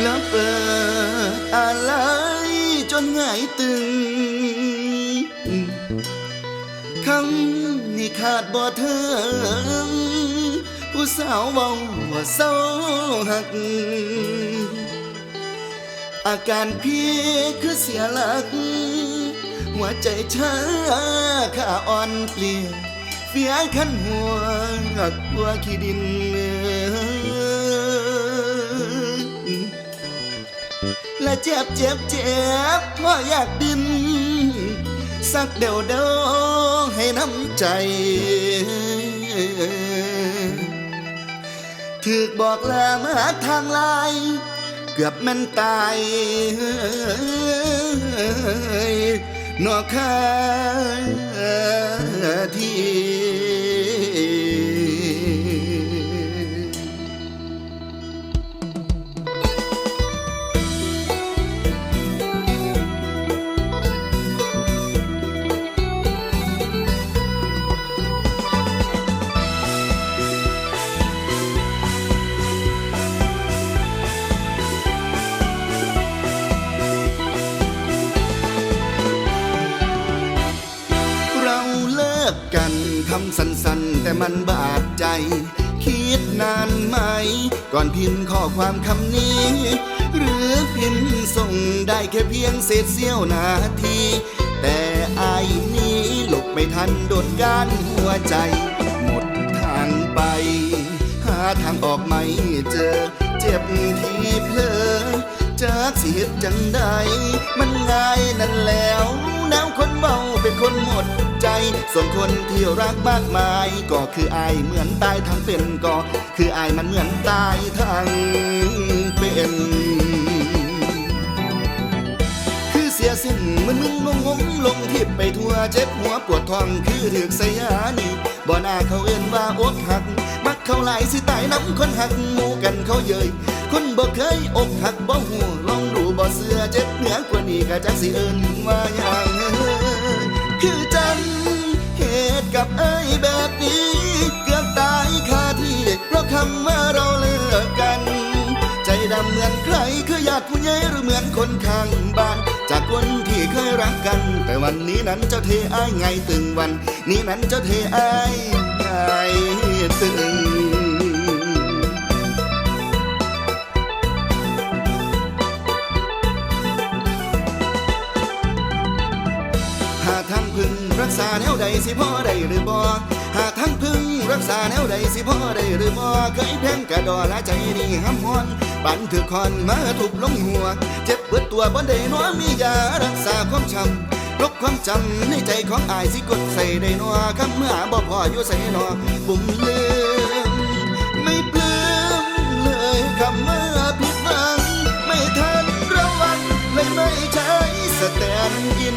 แล้วเปิดอะไรจนหงายตึงคำนี่ขาดบ่เทิงผู้สาวเว้าว่าเศร้าหัก อาการพี่คือเสียหลัก หัวใจช้าขาอ่อนเปลี่ยเฟียขันหัวหัวขี้ดินและ เจ็บเจ็บเจ็บพราะอยากดิน สักเดียวเดียวให้น้ำใจถึกบอกลามาทางลายเกือบแมันตายนอกคาที่ กกันคำสั้นๆ แต่มันบาดใจ คิดนานไหม ก่อนพิมพ์ข้อความคำนี้ หรือพิมพ์ส่งได้แค่เพียงเศษเสี้ยวนาที แต่อายนี้หลบไม่ทันโดนการหัวใจ หมดทางไป หาทางออกไม่เจอ เจ็บที่เพลอจากสิเหตุจังใด มันง่ายนั่นแล้วแนวคนเมาเป็นคนหมด ส่วนคนที่รักมากมาย ก็คืออายเหมือนตายทั้งเป็นก็คืออายมันเหมือนตายทั้งเป็นคือเสียสิ้นมึนมึนงงงงลงทิพไปทั่วเจ็บหัวปวดท้องคือถึกสยานีบ่น่าเขาเอิ้นว่าอกหัก มักเขาหลายสิตายน้ำคนหักหมู่กันเขาเยยคนบ่เคยอกหักบ่หูลองดูบ่เสือเจ็บเหนือกว่านี้ก็จักสิเอิ้นว่ายัง กับเอ้แบบนี้ เกือบตายคาที่เพราะคำว่าเราเลิกกัน ใจดำเหมือนใครคือญาติผู้ใหญ่หรือเหมือนคนข้างบ้านจากคนที่เคยรักกัน แต่วันนี้นั้นเจ้าเทอายไงตึงวัน นี้นั้นเจ้าเทอายไงตึง หาทางพึ่งรักษาแนวใดสิพ่อได้หรือบ่หากทางพึ่งรักษาแนวใดสิพ่อได้หรือบ่เคยแพงกระดอละใจนี่ห้ำฮอนปันถือคอนมาทุบลงหัว เจ็บเบิดตัวบ่ได้นัวมียารักษาความช้ำลบความจำในใจของอายสิกดใส่ได้นัวคำเมื่อบ่พออยู่ใส่นอบุ่มลืมไม่ปลื้มเลยคำเมื่อผิดหวัง ไม่ทันระวังเลยไม่ใช้สแตนอิน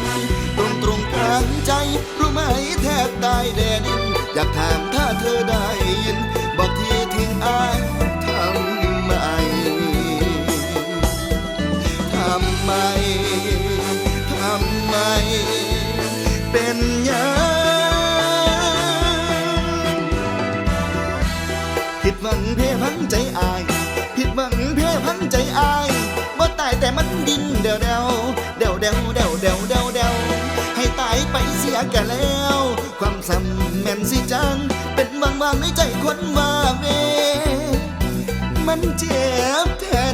ทั้งใจ รู้ไหมแทบตายแดดิน อยากถามถ้าเธอได้ยิน บอกทีทิ้งอายทำไมทำไมทำไม เป็นย่างผิดหวังเพพังใจอาย ผิดหวังเพพังใจอายว่าตายแต่มันดินเดวเดวเดวเดวเดว ไปเสียกันแล้ว ความสำแม่นสิจัง เป็นบางบางๆในใจคนว่าเวมันเจ็บแท้